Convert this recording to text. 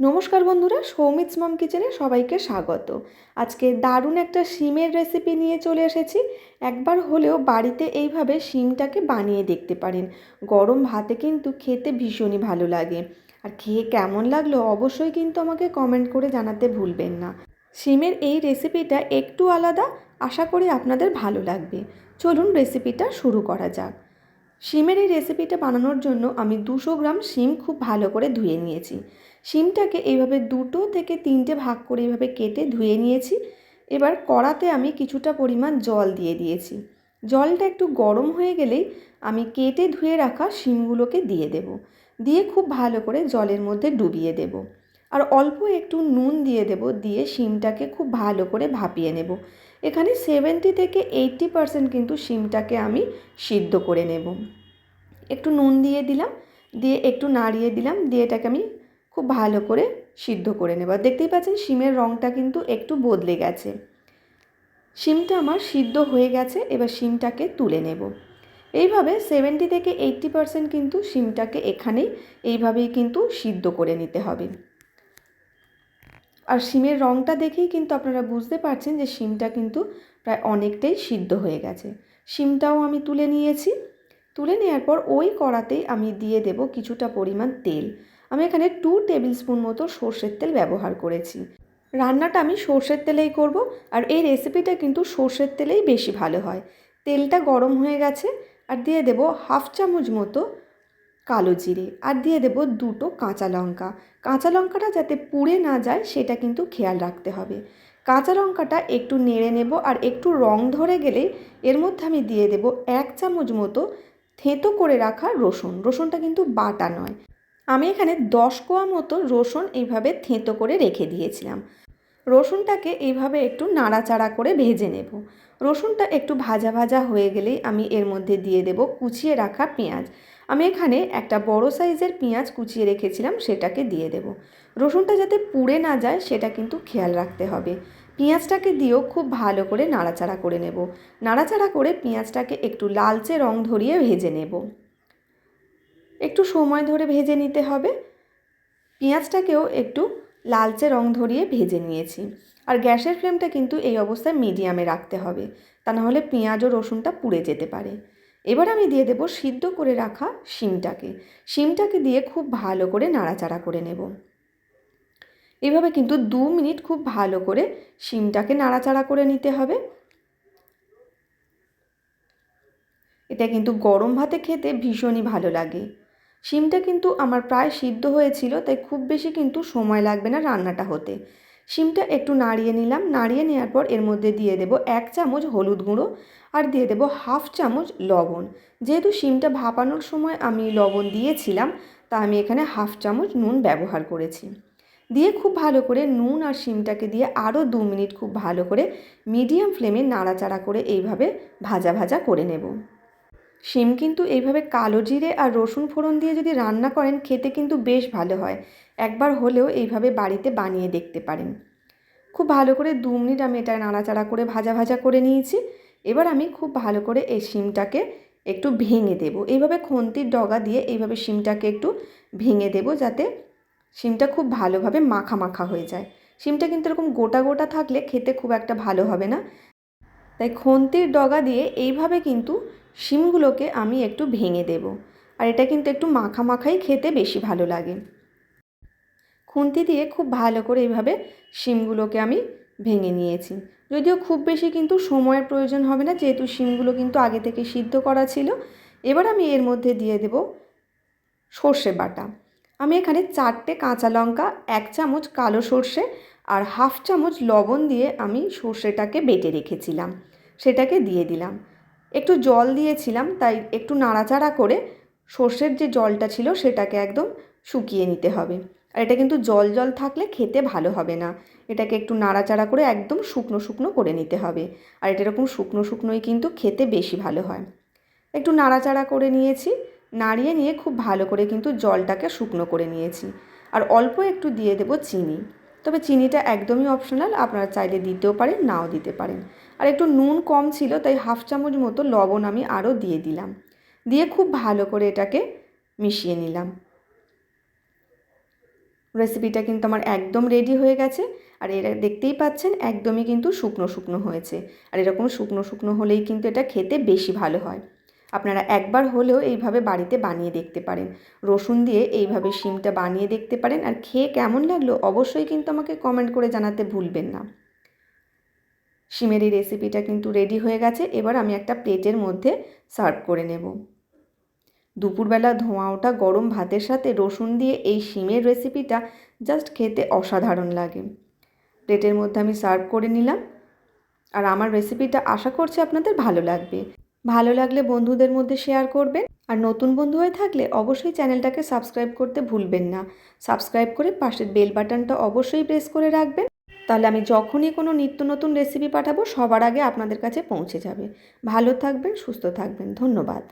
নমস্কার বন্ধুরা সৌমিত মাম কিচেনে সবাইকে স্বাগত। আজকে দারুণ একটা শিমের রেসিপি নিয়ে চলে এসেছি। একবার হলেও বাড়িতে এইভাবে শিমটাকে বানিয়ে দেখতে পারেন। গরম ভাতে কিন্তু খেতে ভীষণই ভালো লাগে। আর খেয়ে কেমন লাগল অবশ্যই কিন্তু আমাকে কমেন্ট করে জানাতে ভুলবেন না। শিমের এই রেসিপিটা একটু আলাদা, আশা করি আপনাদের ভালো লাগবে। চলুন রেসিপিটা শুরু করা যাক। শিমের এই রেসিপিটা বানানোর জন্য আমি দুশো গ্রাম শিম খুব ভালো করে ধুয়ে নিয়েছি। শিমটাকে এইভাবে দুটো থেকে তিনটে ভাগ করে এইভাবে কেটে ধুয়ে নিয়েছি। এবার কড়াতে আমি কিছুটা পরিমাণ জল দিয়ে দিয়েছি। জলটা একটু গরম হয়ে গেলেই আমি কেটে ধুয়ে রাখা শিমগুলোকে দিয়ে দেব। দিয়ে খুব ভালো করে জলের মধ্যে ডুবিয়ে দেব। আর অল্প একটু নুন দিয়ে দেব, দিয়ে শিমটাকে খুব ভালো করে ভাপিয়ে নেব। এখানে সেভেন্টি থেকে এইটটি পারসেন্ট কিন্তু শিমটাকে আমি সিদ্ধ করে নেব। একটু নুন দিয়ে দিলাম, দিয়ে একটু নাড়িয়ে দিলাম, দিয়ে এটাকে আমি খুব ভালো করে সিদ্ধ করে নেব। দেখতেই পাচ্ছেন শিমের রঙটা কিন্তু একটু বদলে গেছে। শিমটা আমার সিদ্ধ হয়ে গেছে, এবার শিমটাকে তুলে নেব। এইভাবে সেভেন্টি থেকে এইট্টি পারসেন্ট কিন্তু শিমটাকে এখানেই এইভাবেই কিন্তু সিদ্ধ করে নিতে হবে। আর শিমের রঙটা দেখেই কিন্তু আপনারা বুঝতে পারছেন যে শিমটা কিন্তু প্রায় অনেকটাই সিদ্ধ হয়ে গেছে। শিমটাও আমি তুলে নিয়েছি। তুলে নেওয়ার পর ওই কড়াতেই আমি দিয়ে দেব কিছুটা পরিমাণ তেল। আমি এখানে টু টেবিল স্পুন মতো সর্ষের তেল ব্যবহার করেছি। রান্নাটা আমি সর্ষের তেলেই করব আর এই রেসিপিটা কিন্তু সর্ষের তেলেই বেশি ভালো হয়। তেলটা গরম হয়ে গেছে আর দিয়ে দেব হাফ চামচ মতো কালো জিরে আর দিয়ে দেব দুটো কাঁচা লঙ্কা। কাঁচা লঙ্কাটা যাতে পুড়ে না যায় সেটা কিন্তু খেয়াল রাখতে হবে। কাঁচা লঙ্কাটা একটু নেড়ে নেব আর একটু রং ধরে গেলে এর মধ্যে আমি দিয়ে দেব এক চামচ মতো থেঁতো করে রাখা রসুন। রসুনটা কিন্তু বাটা নয়। আমি এখানে দশ কোয়া মতো রসুন এইভাবে থেঁতো করে রেখে দিয়েছিলাম। রসুনটাকে এইভাবে একটু নাড়াচাড়া করে ভেজে নেব। রসুনটা একটু ভাজা ভাজা হয়ে গেলেই আমি এর মধ্যে দিয়ে দেব কুচিয়ে রাখা পেঁয়াজ। আমি এখানে একটা বড় সাইজের পেঁয়াজ কুচিয়ে রেখেছিলাম, সেটাকে দিয়ে দেব। রসুনটা যাতে পুড়ে না যায়, সেটা কিন্তু খেয়াল রাখতে হবে। পেঁয়াজটাকে দিয়েও খুব ভালো করে নাড়াচাড়া করে নেব। নাড়াচাড়া করে পেঁয়াজটাকে একটু লালচে রং ধরিয়ে ভেজে নেব। একটু সময় ধরে ভেজে নিতে হবে। পেঁয়াজটাকেও একটু লালচে রং ধরিয়ে ভেজে নিয়েছি। আর গ্যাসের ফ্লেমটা কিন্তু এই অবস্থায় মিডিয়ামে রাখতে হবে, তা নাহলে পেঁয়াজ ও রসুনটা পুড়ে যেতে পারে। এবার আমি দিয়ে দেব সিদ্ধ করে রাখা শিমটাকে। শিমটাকে দিয়ে খুব ভালো করে নাড়াচাড়া করে নেব। এভাবে কিন্তু দু মিনিট খুব ভালো করে শিমটাকে নাড়াচাড়া করে নিতে হবে। এটা কিন্তু গরম ভাতে খেতে ভীষণই ভালো লাগে। শিমটা কিন্তু আমার প্রায় সিদ্ধ হয়েছিল, তাই খুব বেশি কিন্তু সময় লাগবে না রান্নাটা হতে। শিমটা একটু নাড়িয়ে নিলাম, নাড়িয়ে নেওয়ার পর এর মধ্যে দিয়ে দেব এক চামচ হলুদ গুঁড়ো আর দিয়ে দেব হাফ চামচ লবণ। যেহেতু শিমটা ভাপানোর সময় আমি লবণ দিয়েছিলাম, তা আমি এখানে হাফ চামচ নুন ব্যবহার করেছি। দিয়ে খুব ভালো করে নুন আর শিমটাকে দিয়ে আরও দু মিনিট খুব ভালো করে মিডিয়াম ফ্লেমে নাড়াচাড়া করে এইভাবে ভাজা ভাজা করে নেব। শিম কিন্তু এইভাবে কালো জিরে আর রসুন ফোড়ন দিয়ে যদি রান্না করেন, খেতে কিন্তু বেশ ভালো হয়। একবার হলেও এইভাবে বাড়িতে বানিয়ে দেখতে পারেন। খুব ভালো করে দু মিনিট আমি এটা নাড়াচাড়া করে ভাজা ভাজা করে নিয়েছি। এবার আমি খুব ভালো করে এই শিমটাকে একটু ভেঙে দেব। এইভাবে খন্তির ডগা দিয়ে এইভাবে শিমটাকে একটু ভেঙে দেব যাতে শিমটা খুব ভালোভাবে মাখা মাখা হয়ে যায়। শিমটা কিন্তু এরকম গোটা গোটা থাকলে খেতে খুব একটা ভালো হবে না। তাই খন্তির ডগা দিয়ে এইভাবে কিন্তু শিমগুলোকে আমি একটু ভেঙে দেব। আর এটা কিন্তু একটু মাখা মাখাই খেতে বেশি ভালো লাগে। খুন্তি দিয়ে খুব ভালো করে এইভাবে শিমগুলোকে আমি ভেঙে নিয়েছি। যদিও খুব বেশি কিন্তু সময়ের প্রয়োজন হবে না, যেহেতু শিমগুলো কিন্তু আগে থেকে সিদ্ধ করা ছিল। এবার আমি এর মধ্যে দিয়ে দেব সর্ষে বাটা। আমি এখানে চারটে কাঁচা লঙ্কা, এক চামচ কালো সর্ষে আর হাফ চামচ লবণ দিয়ে আমি সর্ষেটাকে বেটে রেখেছিলাম। সেটাকে দিয়ে দিলাম। একটু জল দিয়েছিলাম, তাই একটু নাড়াচাড়া করে সর্ষের যে জলটা ছিল সেটাকে একদম শুকিয়ে নিতে হবে। আর এটা কিন্তু জল জল থাকলে খেতে ভালো হবে না। এটাকে একটু নাড়াচাড়া করে একদম শুকনো শুকনো করে নিতে হবে। আর এটা এরকম শুকনো শুকনোই কিন্তু খেতে বেশি ভালো হয়। একটু নাড়াচাড়া করে নিয়েছি, নাড়িয়ে নিয়ে খুব ভালো করে কিন্তু জলটাকে শুকনো করে নিয়েছি। আর অল্প একটু দিয়ে দেব চিনি। তবে চিনিটা একদমই অপশনাল আপনারা চাইলে দিতেও পারেন, নাও দিতে পারেন। আর একটু নুন কম ছিল, তাই হাফ চামচ মতো লবণ আমি আরও দিয়ে দিলাম। দিয়ে খুব ভালো করে এটাকে মিশিয়ে নিলাম। রেসিপিটা কিন্তু আমার একদম রেডি হয়ে গেছে, আর এরা দেখতেই পাচ্ছেন একদমই কিন্তু শুকনো শুকনো হয়েছে। আর এরকম শুকনো শুকনো হলেই কিন্তু এটা খেতে বেশি ভালো হয়। আপনারা একবার হলেও এইভাবে বাড়িতে বানিয়ে দেখতে পারেন। রসুন দিয়ে এইভাবে শিমটা বানিয়ে দেখতে পারেন। আর খেয়ে কেমন লাগল অবশ্যই কিন্তু আমাকে কমেন্ট করে জানাতে ভুলবেন না। শিমের এই রেসিপিটা কিন্তু রেডি হয়ে গেছে। এবার আমি একটা প্লেটের মধ্যে সার্ভ করে নেব। দুপুরবেলা ধোঁয়া ওঠা গরম ভাতের সাথে রসুন দিয়ে এই শিমের রেসিপিটা জাস্ট খেতে অসাধারণ লাগে। প্লেটের মধ্যে আমি সার্ভ করে নিলাম। আর আমার রেসিপিটা আশা করছি আপনাদের ভালো লাগবে। ভালো লাগলে বন্ধুদের মধ্যে শেয়ার করবেন আর নতুন বন্ধু হয়ে থাকলে অবশ্যই চ্যানেলটাকে সাবস্ক্রাইব করতে ভুলবেন না। সাবস্ক্রাইব করে পাশের বেল বাটনটা অবশ্যই প্রেস করে রাখবেন। তাহলে আমি যখনই কোনো নিত্য নতুন রেসিপি পাঠাবো, সবার আগে আপনাদের কাছে পৌঁছে যাবে। ভালো থাকবেন, সুস্থ থাকবেন। ধন্যবাদ।